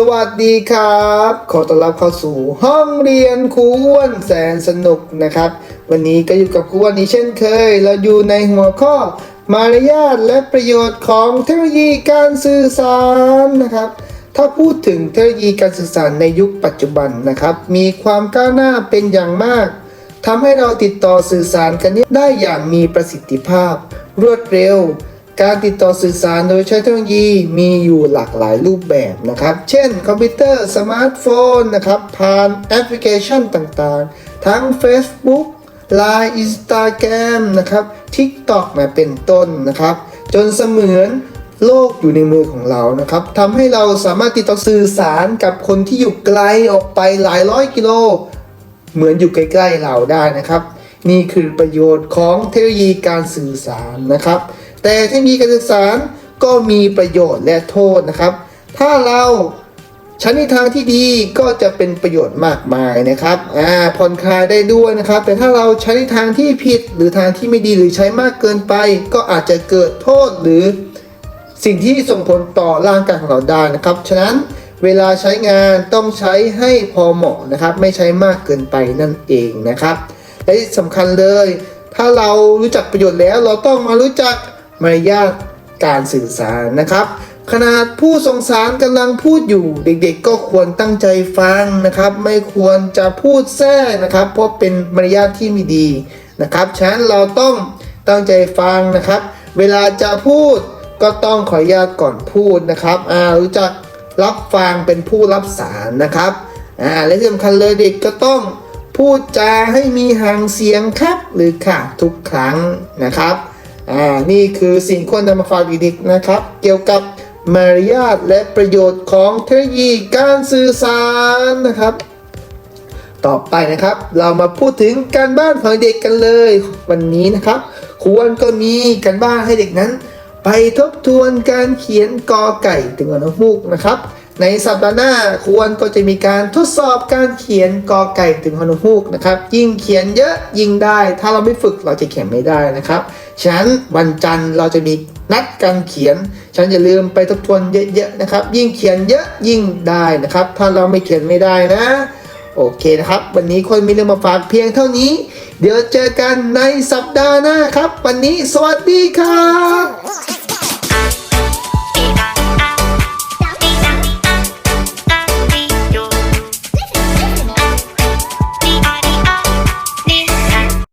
สวัสดีครับ ขอต้อนรับเข้าสู่ห้องเรียนครูอ้วนแสนสนุกนะครับ วันนี้ก็อยู่กับครูอ้วนนี้เช่นเคย เราอยู่ในหัวข้อมารยาทและประโยชน์ของเทคโนโลยีการสื่อสารนะครับ ถ้าพูดถึงเทคโนโลยีการสื่อสารในยุคปัจจุบันนะครับ มีความก้าวหน้าเป็นอย่างมากทำให้เราติดต่อสื่อสารกันได้อย่างมีประสิทธิภาพ รวดเร็ว การติดต่อสื่อสารโดยใช้เทคโนโลยีมีอยู่หลากหลายรูปแบบนะครับ เช่น คอมพิวเตอร์สมาร์ทโฟนนะครับผ่านแอปพลิเคชันต่างๆ ทั้ง Facebook Line Instagram นะครับ TikTok นะเป็นต้นนะครับ จนเสมือนโลกอยู่ในมือของเรานะครับทำให้เราสามารถติดต่อสื่อสารกับคนที่อยู่ไกลออกไปหลายร้อยกิโล เหมือนอยู่ใกล้ๆเราได้นะครับ นี่คือประโยชน์ของเทคโนโลยีการสื่อสารนะครับ แต่เทคโนโลยีการสื่อสารก็มีประโยชน์และโทษนะครับ ถ้าเราใช้ในทางที่ดีก็จะเป็นประโยชน์มากมายนะครับอ่าผ่อนคลายได้ด้วยนะครับ แต่ถ้าเราใช้ในทางที่ผิดหรือทางที่ไม่ดีหรือใช้มากเกินไป ก็อาจจะเกิดโทษหรือสิ่งที่ส่งผลต่อร่างกายของเราได้นะครับ ฉะนั้นเวลาใช้งานต้องใช้ให้พอเหมาะนะครับ ไม่ใช้มากเกินไปนั่นเองนะครับ และที่สำคัญเลย ถ้าเรารู้จักประโยชน์แล้วเราต้องมารู้จัก มารยาทการสื่อสารนะครับ ขนาดผู้ส่งสารกำลังพูดอยู่ เด็กๆ ก็ควรตั้งใจฟังนะครับ ไม่ควรจะพูดแทรกนะครับ เพราะเป็นมารยาทที่ไม่ดีนะครับฉะนั้นเราต้องตั้งใจฟังนะครับ เวลาจะพูดก็ต้องขออนุญาตก่อนพูดนะครับอ่ารู้จักรับฟังเป็นผู้รับสารนะครับอ่าและที่สำคัญเลยเด็กก็ต้องพูดจาให้มีหางเสียงครับหรือค่ะทุกครั้งนะครับ อ่านี่คือสิ่งควรนำมาฝากเด็กๆนะครับ เกี่ยวกับมารยาทและประโยชน์ของเทคโนโลยีการสื่อสารนะครับ ต่อไปนะครับ เรามาพูดถึงการบ้านของเด็กกันเลย วันนี้นะครับครูอ้วนก็มีการบ้านให้เด็กนั้น ไปทบทวนการเขียนกอไก่ถึงอนฮูกนะครับ ในสัปดาห์หน้าควนก็จะมีการทดสอบการเขียนกอไก่ถึงฮอนฮูกนะครับยิ่งเขียนเยอะยิ่งได้ ถ้าเราไม่ฝึกเราจะเขียนไม่ได้นะครับ ฉะนั้นวันจันทร์เราจะมีนัดการเขียน ฉันอย่าลืมไปทบทวนเยอะๆนะครับ ยิ่งเขียนเยอะยิ่งได้นะครับ ถ้าเราไม่เขียนไม่ได้นะ โอเคนะครับ วันนี้คนมีเรื่องมาฝากเพียงเท่านี้ เดี๋ยวเจอกันในสัปดาห์หน้าครับ วันนี้สวัสดีครับ